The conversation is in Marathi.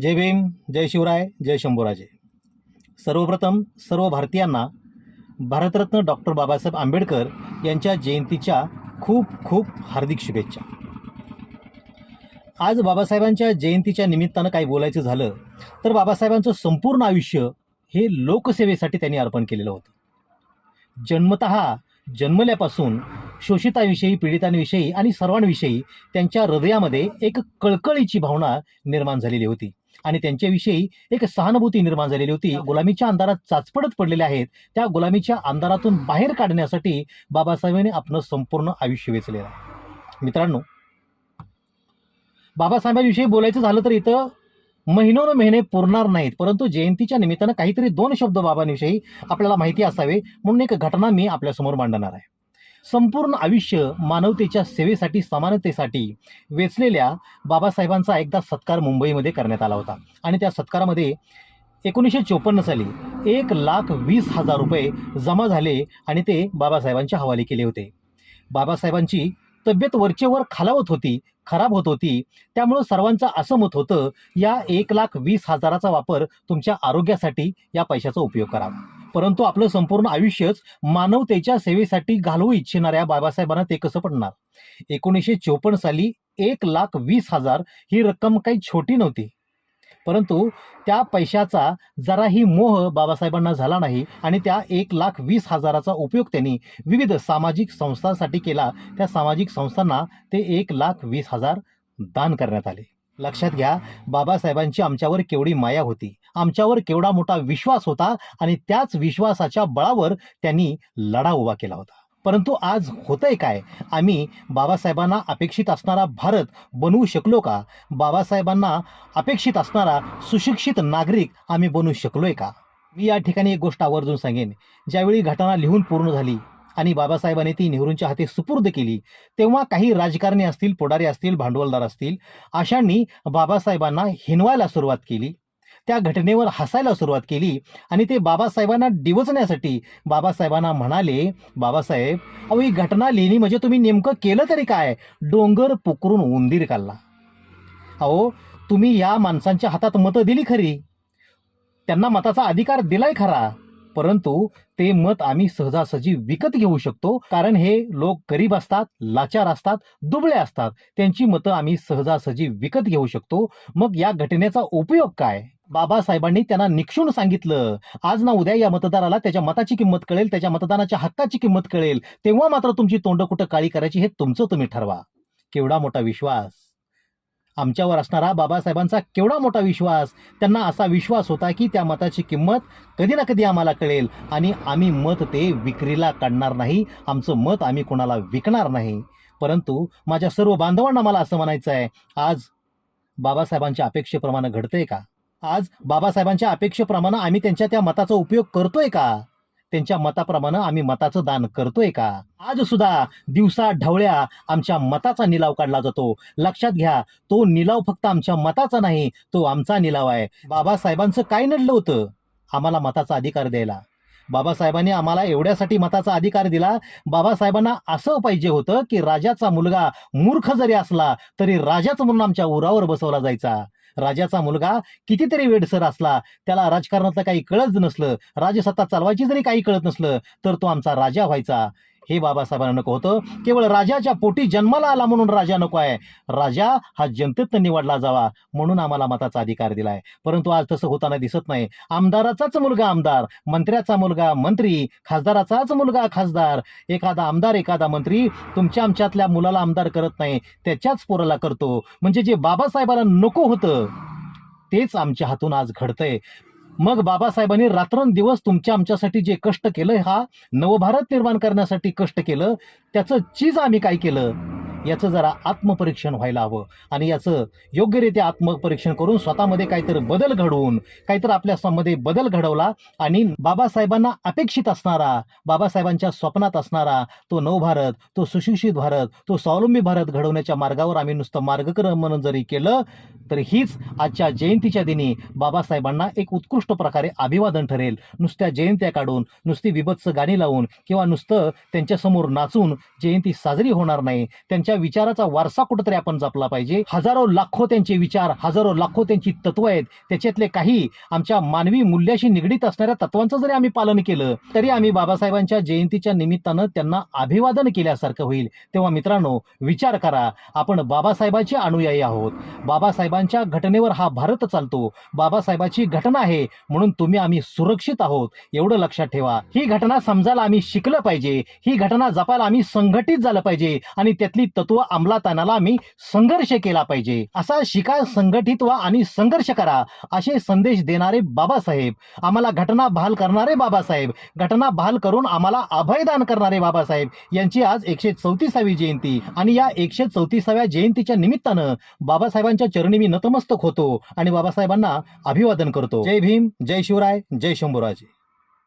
जय भीम जय शिवराय जय शंभूराजे. सर्वप्रथम सर्व भारतीयांना भारतरत्न डॉक्टर बाबासाहेब आंबेडकर यांच्या जयंतीच्या खूप खूप हार्दिक शुभेच्छा. आज बाबासाहेबांच्या जयंतीच्या निमित्तानं काही बोलायचं झालं तर बाबासाहेबांचं संपूर्ण आयुष्य हे लोकसेवेसाठी त्यांनी अर्पण केलेलं होतं. जन्मत जन्मल्यापासून शोषिताविषयी पीडितांविषयी आणि सर्वांविषयी त्यांच्या हृदयामध्ये एक कळकळीची भावना निर्माण झालेली होती. आणि त्यांच्याविषयी एक सहानुभूती निर्माण झालेली होती. गुलामीच्या अंधारात चाचपडत पडलेल्या आहेत. त्या गुलामीच्या अंधारातून बाहेर काढण्यासाठी बाबासाहेबांनी आपलं संपूर्ण आयुष्य वेचलेलं आहे. मित्रांनो बाबासाहेबांविषयी बोलायचं झालं तर इथं महिनोन महिने पुरणार नाहीत. परंतु जयंतीच्या निमित्तानं काहीतरी दोन शब्द बाबांविषयी आपल्याला माहिती असावे. म्हणून एक घटना मी आपल्यासमोर मांडणार आहे. संपूर्ण आयुष्य मानवतेच्या सेवेसाठी समानतेसाठी वेचलेल्या बाबासाहेबांचा एकदा सत्कार मुंबईमध्ये करण्यात आला होता. आणि त्या सत्कारामध्ये एकोणीसशे चोपन्न साली एक लाख वीस हजार रुपये जमा झाले आणि ते बाबासाहेबांच्या हवाले केले होते. बाबासाहेबांची तब्येत वरचेवर खालावत होती खराब होत होती. त्यामुळं सर्वांचं असं मत होतं या एक लाख वीस हजाराचा वापर तुमच्या आरोग्यासाठी या पैशाचा उपयोग करा. परंतु आपलं संपूर्ण आयुष्यच मानवतेच्या सेवेसाठी घालवू इच्छिणाऱ्या बाबासाहेबांना ते कसं पडणार? एकोणीसशे चोपन्न साली एक लाख वीस हजार ही रक्कम काही छोटी नव्हती. परंतु त्या पैशाचा जराही मोह बाबासाहेबांना झाला नाही आणि त्या एक लाख वीस हजाराचा उपयोग त्यांनी विविध सामाजिक संस्थांसाठी केला. त्या सामाजिक संस्थांना ते एक लाख वीस हजार दान करण्यात आले. लक्षात घ्या बाबासाहेबांची आमच्यावर केवढी माया होती. आमच्यावर केवढा मोठा विश्वास होता आणि त्याच विश्वासाच्या बळावर त्यांनी लढा उभा केला होता. परंतु आज होतंय काय? आम्ही बाबासाहेबांना अपेक्षित असणारा भारत बनवू शकलो का? बाबासाहेबांना अपेक्षित असणारा सुशिक्षित नागरिक आम्ही बनवू शकलोय का? मी या ठिकाणी एक गोष्ट आवर्जून सांगेन. ज्यावेळी घटना लिहून पूर्ण झाली आणि बाबासाहेबांनी ती नेहरूंच्या हाती सुपूर्द केली. तेव्हा काही राजकारणी असतील पुढारी असतील भांडवलदार असतील अशांनी बाबासाहेबांना हिनवायला सुरुवात केली. त्या घटनेवर हसायला सुरुवात केली आणि ते बाबासाहेबांना डिवचण्यासाठी बाबासाहेबांना म्हणाले बाबासाहेब अहो ही घटना लिहिली म्हणजे तुम्ही नेमकं केलं तरी काय? डोंगर पुकरून उंदीर काढला. अहो तुम्ही या माणसांच्या हातात मतं दिली खरी. त्यांना मताचा अधिकार दिलाय खरा. परंतु ते मत आम्ही सहजासहजी विकत घेऊ शकतो कारण हे लोक गरीब असतात लाचार असतात दुबळे असतात. त्यांची मतं आम्ही सहजासहजी विकत घेऊ शकतो. मग या घटनेचा उपयोग काय? बाबासाहेबांनी त्यांना निक्षून सांगितलं. आज ना उद्या या मतदाराला त्याच्या मताची किंमत कळेल त्याच्या मतदानाच्या हक्काची किंमत कळेल. तेव्हा मात्र तुमची तोंड कुठं काळी करायची हे तुमचं तुम्ही ठरवा. केवढा मोठा विश्वास. आमच्यावर असणारा बाबासाहेबांचा केवढा मोठा विश्वास. त्यांना असा विश्वास होता की त्या मताची किंमत कधी ना कधी आम्हाला कळेल. आणि आम्ही मत ते विक्रीला काढणार नाही. आमचं मत आम्ही कोणाला विकणार नाही. परंतु माझ्या सर्व बांधवांना मला असं म्हणायचं आहे आज बाबासाहेबांच्या अपेक्षेप्रमाणे घडतंय का? आज बाबासाहेबांच्या अपेक्षेप्रमाणे आम्ही त्यांच्या त्या मताचा उपयोग करतोय का? त्यांच्या मताप्रमाणे आम्ही मताचं दान करतोय का? आज सुद्धा दिवसा ढवळ्या आमच्या मताचा निलाव काढला जातो. लक्षात घ्या तो निलाव फक्त आमच्या मताचा नाही तो आमचा निलाव आहे. बाबासाहेबांचं काय नडलं होतं? आम्हाला मताचा अधिकार द्यायला. बाबासाहेबांनी आम्हाला एवढ्यासाठी मताचा अधिकार दिला. बाबासाहेबांना असं पाहिजे होतं की राजाचा मुलगा मूर्ख जरी असला तरी राजाच म्हणून आमच्या उरावर बसवला जायचा. राजाचा मुलगा कितीतरी वेडसर असला त्याला राजकारणातलं काही कळत नसलं राजसत्ता चालवायची जरी काही कळत नसलं तर तो आमचा राजा व्हायचा. हे बाबासाहेबांना नको होतं. केवळ राजाच्या पोटी जन्माला आला म्हणून राजा नको आहे. राजा हा जनतेतनं निवडला जावा म्हणून आम्हाला मताचा अधिकार दिलाय. परंतु आज तसं होताना दिसत नाही. आमदाराचाच मुलगा आमदार मंत्र्याचा मुलगा मंत्री खासदाराचाच मुलगा खासदार. एखादा आमदार एखादा मंत्री तुमच्या आमच्यातल्या मुलाला आमदार करत नाही त्याच्याच पोराला करतो. म्हणजे जे बाबासाहेबांना नको होतं तेच आमच्या हातून आज घडतंय. मग बाबासाहेबांनी रात्रंदिवस तुमच्या आमच्यासाठी जे कष्ट केलं हा नवभारत निर्माण करण्यासाठी कष्ट केलं त्याचं चीज आम्ही काय केलं? याचं जरा आत्मपरीक्षण व्हायला हवं. आणि याचं योग्यरित्या आत्मपरीक्षण करून स्वतःमध्ये काहीतरी बदल घडवून काहीतरी आपल्या स्वमध्ये बदल घडवला आणि बाबासाहेबांना अपेक्षित असणारा बाबासाहेबांच्या स्वप्नात असणारा तो नवभारत तो सुशिक्षित भारत तो स्वावलंबी भारत घडवण्याच्या मार्गावर आम्ही नुसतं मार्गक्रम म्हणून जरी केलं तर हीच आजच्या जयंतीच्या दिनी बाबासाहेबांना एक उत्कृष्ट प्रकारे अभिवादन ठरेल. नुसत्या जयंत्या काढून नुसती विभत्स गाणी लावून किंवा नुसतं त्यांच्यासमोर नाचून जयंती साजरी होणार नाही त्यांच्या त्यांच्या विचाराचा वारसा कुठेतरी आपण जपला पाहिजे. हजारो लाखो त्यांचे विचार हजारो लाखो त्यांची तत्व आहेत. त्याच्यातले काही आमच्या मानवी मूल्याशी निगडीत असणाऱ्या तत्वांचं जरी आम्ही पालन केलं तरी आम्ही बाबासाहेबांच्या जयंतीच्या निमित्तानं त्यांना अभिवादन केल्यासारखं होईल. तेव्हा मित्रांनो विचार करा. आपण बाबासाहेबांचे अनुयायी आहोत. बाबासाहेबांच्या घटनेवर हा भारत चालतो. बाबासाहेबाची घटना आहे म्हणून तुम्ही आम्ही सुरक्षित आहोत. एवढं लक्षात ठेवा. ही घटना समजायला आम्ही शिकलं पाहिजे. ही घटना जपायला आम्ही संघटित झालं पाहिजे. आणि त्यातली तत्व अंमलात आणायला आम्ही संघर्ष केला पाहिजे. असा शिका संघटित व्हा आणि संघर्ष करा असे संदेश देणारे बाबासाहेब. आम्हाला घटना बहाल करणारे बाबासाहेब. घटना बहाल करून आम्हाला अभयदान करणारे बाबासाहेब. यांची आज एकशे चौतीसावी जयंती आणि या एकशे चौतीसाव्या जयंतीच्या निमित्तानं बाबासाहेबांच्या चरणी मी नतमस्तक होतो आणि बाबासाहेबांना अभिवादन करतो. जय भीम जय शिवराय जय शंभूराजे.